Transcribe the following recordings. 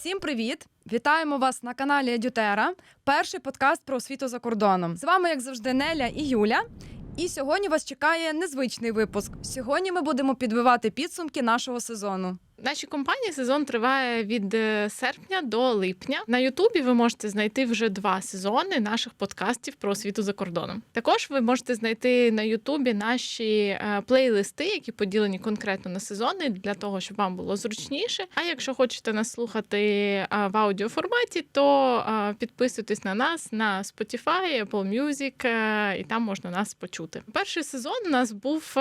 Всім привіт! Вітаємо вас на каналі Едютера. Перший подкаст про освіту за кордоном. З вами, як завжди, Неля і Юля. І сьогодні вас чекає незвичний випуск. Сьогодні ми будемо підбивати підсумки нашого сезону. В нашій компанії сезон триває від е, серпня до липня. На Ютубі ви можете знайти вже два сезони наших подкастів про освіту за кордоном. Також ви можете знайти на Ютубі наші е, плейлисти, які поділені конкретно на сезони, для того, щоб вам було зручніше. А якщо хочете нас слухати в аудіоформаті, то підписуйтесь на нас на Spotify, Apple Music, е, і там можна нас почути. Перший сезон у нас був.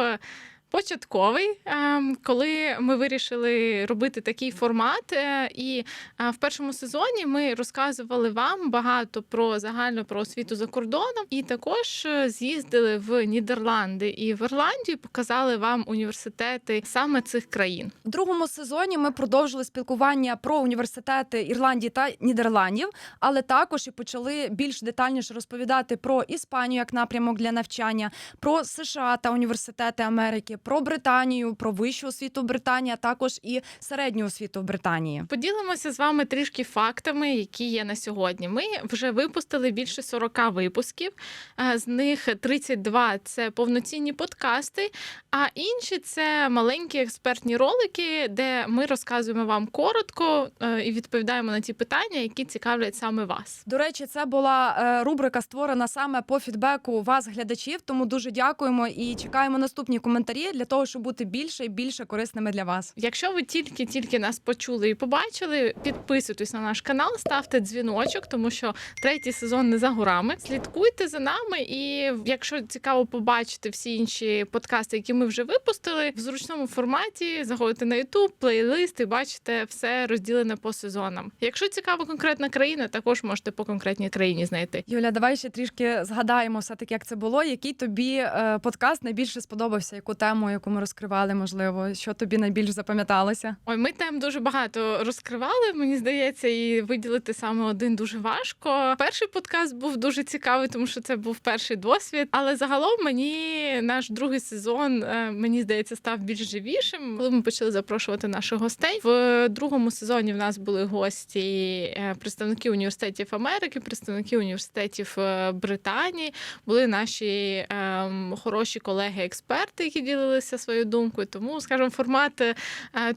Початковий, ем, коли ми вирішили робити такий формат, е, і е, в першому сезоні ми розказували вам багато про загально про освіту за кордоном, і також е, з'їздили в Нідерланди і в Ірландію, показали вам університети саме цих країн. В другому сезоні ми продовжили спілкування про університети Ірландії та Нідерландів, але також і почали більш детальніше розповідати про Іспанію як напрямок для навчання, про США та університети Америки, про Британію, про вищу освіту Британії, а також і середню освіту Британії. Поділимося з вами трішки фактами, які є на сьогодні. Ми вже випустили більше 40 випусків. е, З них 32 – це повноцінні подкасти, а інші це маленькі експертні ролики, де ми розказуємо вам коротко е, і відповідаємо на ті питання, які цікавлять саме вас. До речі, це була е, рубрика створена саме по фідбеку вас, глядачів. Тому дуже дякуємо і чекаємо наступні коментарі для того, щоб бути більше і більше корисними для вас. Якщо ви тільки-тільки нас почули і побачили, підписуйтесь на наш канал, ставте дзвіночок, тому що третій сезон не за горами. Слідкуйте за нами, і якщо цікаво побачити всі інші подкасти, які ми вже випустили, в зручному форматі заходите на YouTube, плейлист і бачите все розділене по сезонам. Якщо цікава конкретна країна, також можете по конкретній країні знайти. Юля, давай ще трішки згадаємо все таки, як це було. Який тобі е, подкаст найбільше сподобався? Яку тему, яку ми розкривали, можливо, що тобі найбільше запам'яталося? Ой, ми тем дуже багато розкривали. Мені здається, і виділити саме один дуже важко. Перший подкаст був дуже цікавий, тому що це був перший досвід. Але загалом мені наш другий сезон е, мені здається став більш живішим. Коли ми почали запрошувати наших гостей в другому сезоні. В нас були гості, е, представники університетів Америки, представники університетів е, Британії. Були наші ем, хороші колеги-експерти, які ділилися своєю думкою. Тому, скажімо, формат е,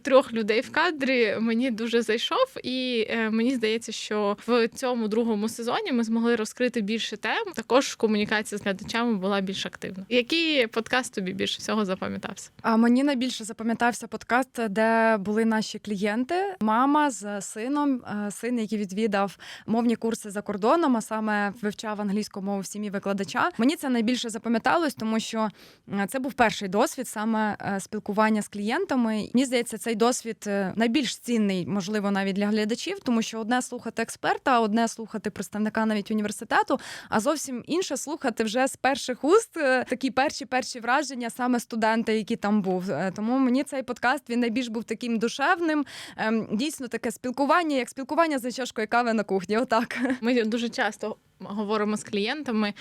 трьох людей в кадрі мені дуже зайшов, і е, мені здається, що в цьому другому сезоні ми змогли розкрити більше тем. Також комунікація з глядачами була більш активна. Який подкаст тобі більше всього запам'ятався? А мені найбільше запам'ятався подкаст, де були наші клієнти, мама з сином, е, син, який відвідав мовні курси за кордоном, а саме вивчав англійську мову в сім'ї викладача. Мені це найбільше запам'яталось, тому що це був перший досвід саме е, спілкування з клієнтами. Мені здається, цей досвід е, найбільш цінний, можливо, навіть для глядачів, тому що одне слухати експерта, одне слухати представника навіть університету, а зовсім інше слухати вже з перших уст е, такі перші перші враження саме студента, який там був. Тому мені цей подкаст він найбільш був таким душевним. Ем, Дійсно, таке спілкування, як спілкування за чашкою кави на кухні. Отак. Ми дуже часто говоримо з клієнтами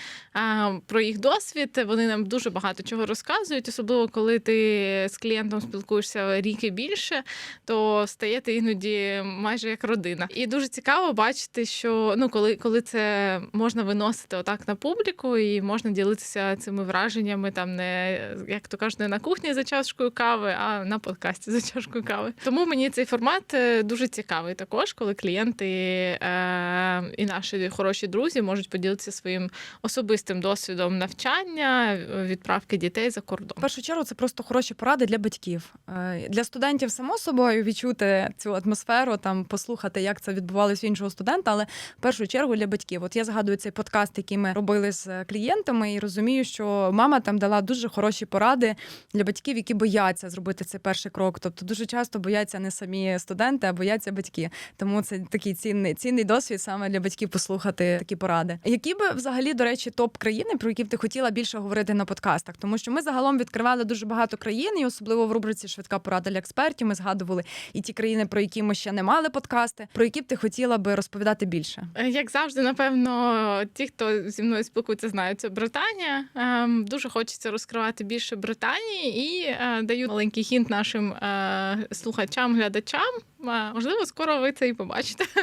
про їх досвід. Вони нам дуже багато чого розказують, особливо коли ти з клієнтом спілкуєшся рік і більше, то стаєте іноді майже як родина. І дуже цікаво бачити, що ну, коли, коли це можна виносити отак на публіку, і можна ділитися цими враженнями, там не як то кажуть, не на кухні за чашкою кави, а на подкасті за чашкою кави. Тому мені цей формат е, дуже цікавий також, коли клієнти е, і наші хороші друзі можуть поділитися своїм особистим досвідом навчання, відправки дітей за кордон. В першу чергу це просто хороші поради для батьків. Е, Для студентів, само собою, відчути цю атмосферу, там послухати, як це відбувалося в іншого студента, але в першу чергу для батьків. От я згадую цей подкаст, який ми робили з клієнтами, і розумію, що мама там дала дуже хороші поради для батьків, які бояться зробити цей перший крок. Тобто дуже часто бояться не самі студенти, а бояться батьки. Тому це такий цінний цінний досвід саме для батьків послухати такі поради. Поради. Які би взагалі, до речі, топ країни, про які б ти хотіла більше говорити на подкастах? Тому що ми загалом відкривали дуже багато країн, і особливо в рубриці Швидка порада для експертів. Ми згадували і ті країни, про які ми ще не мали подкасти, про які б ти хотіла би розповідати більше. Е, Як завжди, напевно, ті, хто зі мною спілкується, знають Британія. Ем, Дуже хочеться розкривати більше Британії і е, даю маленький хінт нашим е, слухачам, глядачам. Е, Можливо, скоро ви це і побачите.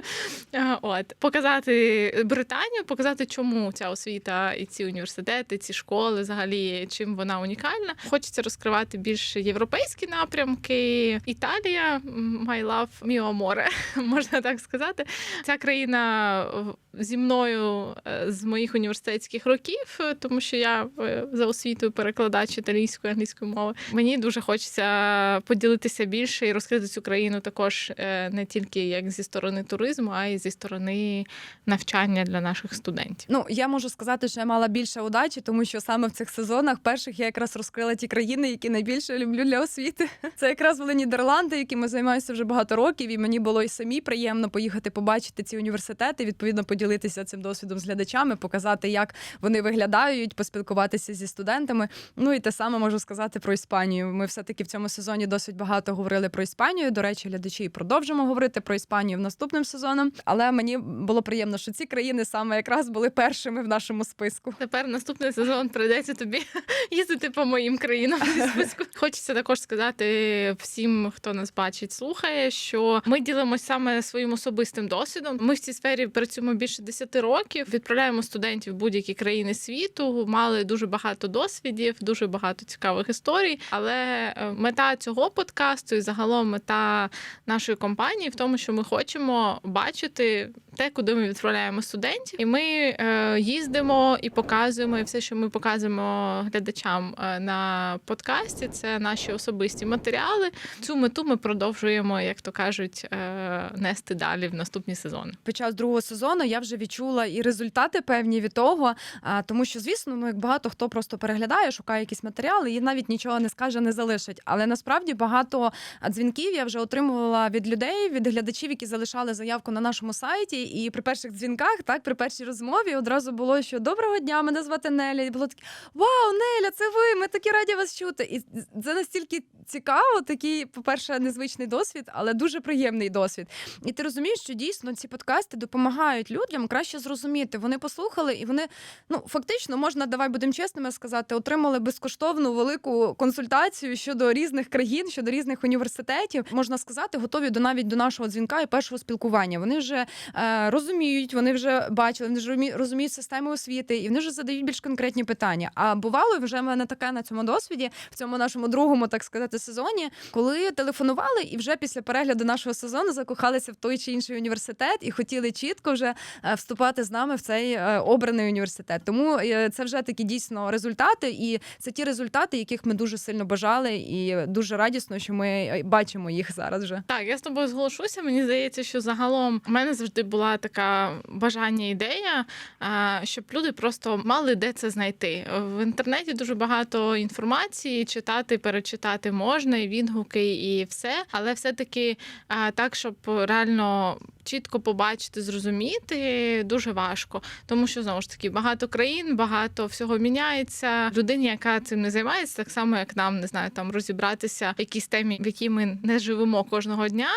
Е, От показати Британію, показати, чому ця освіта і ці університети, ці школи, взагалі, чим вона унікальна. Хочеться розкривати більш європейські напрямки. Італія, my love, mio amore, можна так сказати. Ця країна зі мною е, з моїх університетських років, тому що я е, за освітою перекладач італійської англійської мови. Мені дуже хочеться поділитися більше і розкрити цю країну також е, не тільки як зі сторони туризму, а й зі сторони навчання для наших студентів. Ну я можу сказати, що я мала більше удачі, тому що саме в цих сезонах перших я якраз розкрила ті країни, які найбільше люблю для освіти. Це якраз були Нідерланди, якими займаюся вже багато років, і мені було і самі приємно поїхати побачити ці університети, відповідно поділитися цим досвідом з глядачами, показати, як вони виглядають, поспілкуватися зі студентами. Ну і те саме можу сказати про Іспанію. Ми все таки в цьому сезоні досить багато говорили про Іспанію. До речі, глядачі і продовжимо говорити про Іспанію в наступним сезоном. Але мені було приємно, що ці країни саме якраз були першими в нашому списку. Тепер наступний сезон прийдеться тобі їздити по моїм країнам списку. Хочеться також сказати всім, хто нас бачить, слухає, що ми ділимося саме своїм особистим досвідом. Ми в цій сфері працюємо більше 10 років. Відправляємо студентів в будь-які країни світу. Мали дуже багато досвідів, дуже багато цікавих історій. Але е, мета цього подкасту і загалом мета нашої компанії в тому, що ми хочемо бачити те, куди ми відправляємо студентів, і ми е, їздимо і показуємо і все, що ми показуємо глядачам е, на подкасті. Це наші особисті матеріали. Цю мету ми продовжуємо, як то кажуть, е, нести далі в наступні сезони. Під час другого сезону я вже відчула і результати певні від того, тому що, звісно, ну як багато хто просто переглядає, шукає якісь матеріали і навіть нічого не скаже, не залишить. Але насправді багато дзвінків я вже отримувала від людей, від глядачів, які залишали заявку на нашому сайті. І при перших дзвінках, так при першій розмові, одразу було, що доброго дня, мене звати Неля. І було таке Вау, Неля, це ви! Ми такі раді вас чути. І це настільки цікаво, такий, по-перше, незвичний досвід, але дуже приємний досвід. І ти розумієш, що дійсно ці подкасти допомагають людям краще зрозуміти. Вони послухали, і вони ну фактично можна, давай будемо чесними сказати, отримали безкоштовну велику консультацію щодо різних країн, щодо різних університетів. Можна сказати, готові до навіть до нашого дзвінка і першого спілкування. Вони вже е, розуміють, вони вже бачили, вони розумі- розуміють систему освіти, і вони вже задають більш конкретні питання. А бувало вже в мене таке на цьому досвіді, в цьому нашому другому, так сказати, сезоні, коли телефонували і вже після перегляду нашого сезону закохалися в той чи інший університет і хотіли чітко вже е, вступати з нами в цей е, обраний університет. Тому е, це вже такі дійсно результати, і це ті результати, яких ми дуже сильно бажали, і дуже радісно, що ми бачимо їх зараз вже. Так, я з тобою зголошуся. Мені здається, що загалом в мене завжди була така бажання ідея, а, щоб люди просто мали де це знайти. В інтернеті дуже багато інформації, читати, перечитати можна, і відгуки, і все. Але все-таки так, щоб реально чітко побачити, зрозуміти, дуже важко. Тому що знову ж таки багато країн, багато всього міняється. Людині, яка цим не займається, так само як нам не знаю, там розібратися в якійсь темі, в якій ми не живемо кожного дня.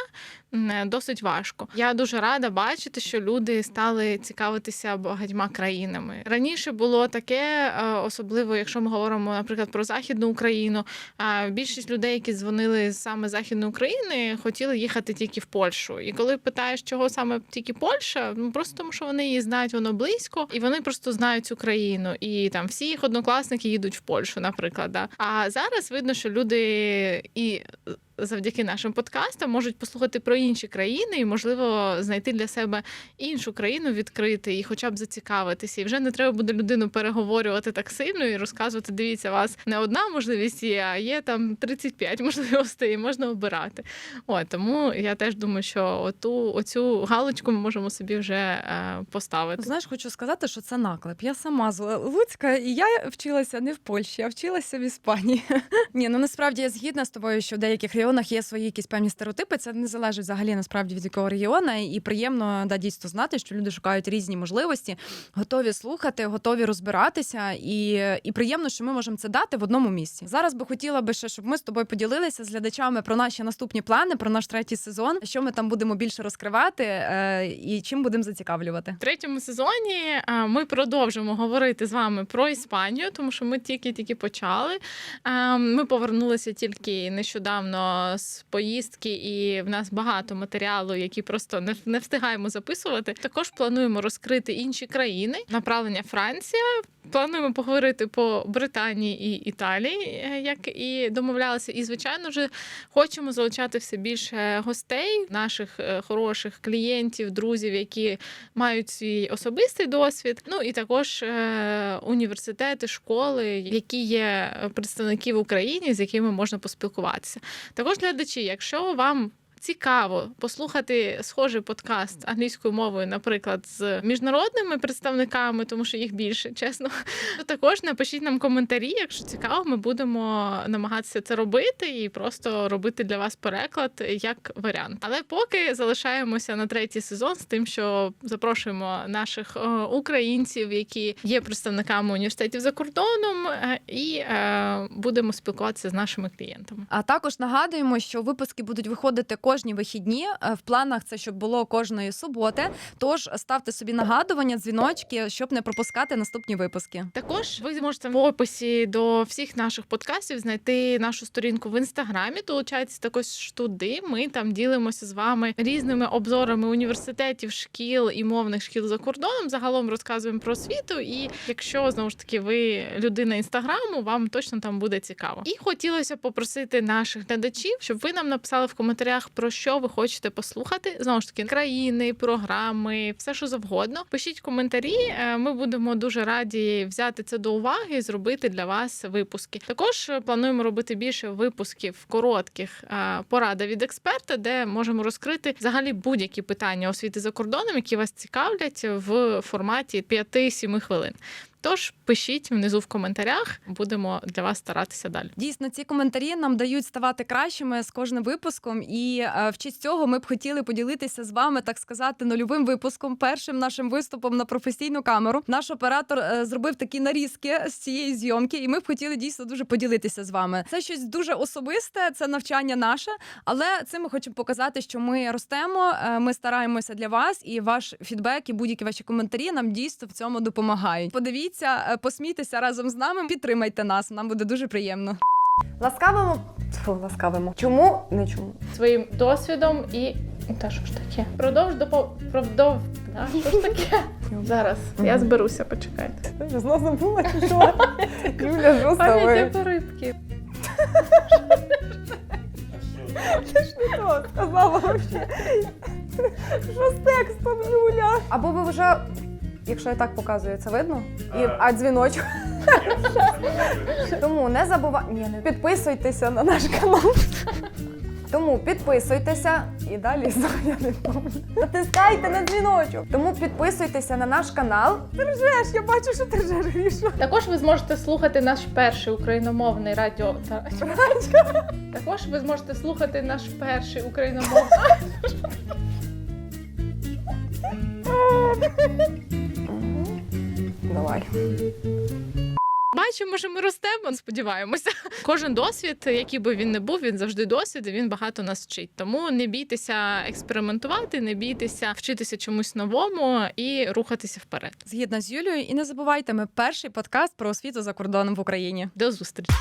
Досить важко. Я дуже рада бачити, що люди стали цікавитися багатьма країнами. Раніше було таке, е, особливо якщо ми говоримо, наприклад, про західну Україну. Більшість людей, які дзвонили саме з західної України, хотіли їхати тільки в Польщу. І коли питаєш, чого саме тільки Польща, ну просто тому, що вони її знають, воно близько, і вони просто знають цю країну. І там всі їх однокласники їдуть в Польщу, наприклад. Да. А зараз видно, що люди і завдяки нашим подкастам можуть послухати про інші країни і, можливо, знайти для себе іншу країну, відкрити і хоча б зацікавитися. І вже не треба буде людину переговорювати так сильно і розказувати: дивіться, у вас не одна можливість є, а є там 35 можливостей, і можна обирати. От тому я теж думаю, що оту оцю галочку ми можемо собі вже е, поставити. Знаєш, хочу сказати, що це наклеп. Я сама з Луцька, і я вчилася не в Польщі, а вчилася в Іспанії. Ні, ну насправді я згідна з тобою, що в деяких регіонах регіонах є свої якісь певні стереотипи. Це не залежить взагалі насправді від якого регіону. І приємно да, дійсно знати, що люди шукають різні можливості, готові слухати, готові розбиратися. І, і приємно, що ми можемо це дати в одному місці. Зараз би хотіла би ще, щоб ми з тобою поділилися з глядачами про наші наступні плани, про наш третій сезон, що ми там будемо більше розкривати е, і чим будемо зацікавлювати. В третьому сезоні е, ми продовжимо говорити з вами про Іспанію, тому що ми тільки-тільки почали. Е, Ми повернулися тільки нещодавно з поїздки, і в нас багато матеріалу, які просто не, не встигаємо записувати. Також плануємо розкрити інші країни. Направлення Франція. Плануємо поговорити по Британії і Італії, е, як і домовлялися. І звичайно ж хочемо залучати все більше гостей, наших е, хороших клієнтів, друзів, які мають свій особистий досвід. Ну і також е, університети, школи, які є представники в Україні, з якими можна поспілкуватися. Також глядачі, якщо вам Цікаво послухати схожий подкаст англійською мовою, наприклад, з міжнародними представниками, тому що їх більше, чесно. То також напишіть нам коментарі. Якщо цікаво, ми будемо намагатися це робити і просто робити для вас переклад як варіант. Але поки залишаємося на третій сезон з тим, що запрошуємо наших е, українців, які є представниками університетів за кордоном, е, і е, будемо спілкуватися з нашими клієнтами. А також нагадуємо, що випуски будуть виходити кожні вихідні. Е, В планах це щоб було кожної суботи. Тож ставте собі нагадування, дзвіночки, щоб не пропускати наступні випуски. Також ви зможете в описі до всіх наших подкастів знайти нашу сторінку в інстаграмі. Долучайтесь також туди. Ми там ділимося з вами різними обзорами університетів, шкіл і мовних шкіл за кордоном. Загалом розказуємо про освіту. І якщо знову ж таки ви людина інстаграму, вам точно там буде цікаво. І хотілося попросити наших глядачів, щоб ви нам написали в коментарях про що ви хочете послухати. Знову ж таки, країни, програми, все що завгодно. Пишіть коментарі. е, Ми будемо дуже раді взяти це до уваги і зробити для вас випуски. Також е, плануємо робити більше випусків коротких е, порада від експерта, де можемо розкрити взагалі будь-які питання освіти за кордоном, які вас цікавлять в форматі 5-7 хвилин. Тож пишіть внизу в коментарях, будемо для вас старатися далі. Дійсно, ці коментарі нам дають ставати кращими з кожним випуском. І е, в честь цього ми б хотіли поділитися з вами, так сказати, нульовим випуском, першим нашим виступом на професійну камеру. Наш оператор е, зробив такі нарізки з цієї зйомки, і ми б хотіли дійсно дуже поділитися з вами. Це щось дуже особисте, це навчання наше, але цим ми хочемо показати, що ми ростемо, е, ми стараємося для вас, і ваш фідбек і будь-які ваші коментарі нам дійсно в цьому допомагають. Подивіться, е, посмійтеся разом з нами, підтримайте нас. Нам буде дуже приємно. Ласкавимо. Фу, ласкавимо. Чому? Не чому. Своїм досвідом і. Та що ж таке? Продовж до продов. Да? Що ж таке? Зараз я зберуся, почекайте. Ти знову забула, чи що? Юля, жорстко Пам'ять ви. рибки. Ти ж не то сказала вообще. Що з текстом, Юля? Або ви вже, якщо я так показую, це видно? І, а дзвіночок. Тому не забувайте. Не підписуйтеся на наш канал. Тому підписуйтеся і далі я не пам'ятаю. Натискайте на дзвіночок. Тому підписуйтеся на наш канал. Ти ржеш, я бачу, що ти ржеш, Гріша. Також ви зможете слухати наш перший україномовний радіо. та- Також ви зможете слухати наш перший україномовний. Давай. Бачимо, що ми ростемо, сподіваємося. Кожен досвід, який би він не був, він завжди досвід, і він багато нас вчить. Тому не бійтеся експериментувати, не бійтеся вчитися чомусь новому і рухатися вперед. Згідно з Юлією, і не забувайте, ми перший подкаст про освіту за кордоном в Україні. До зустрічі!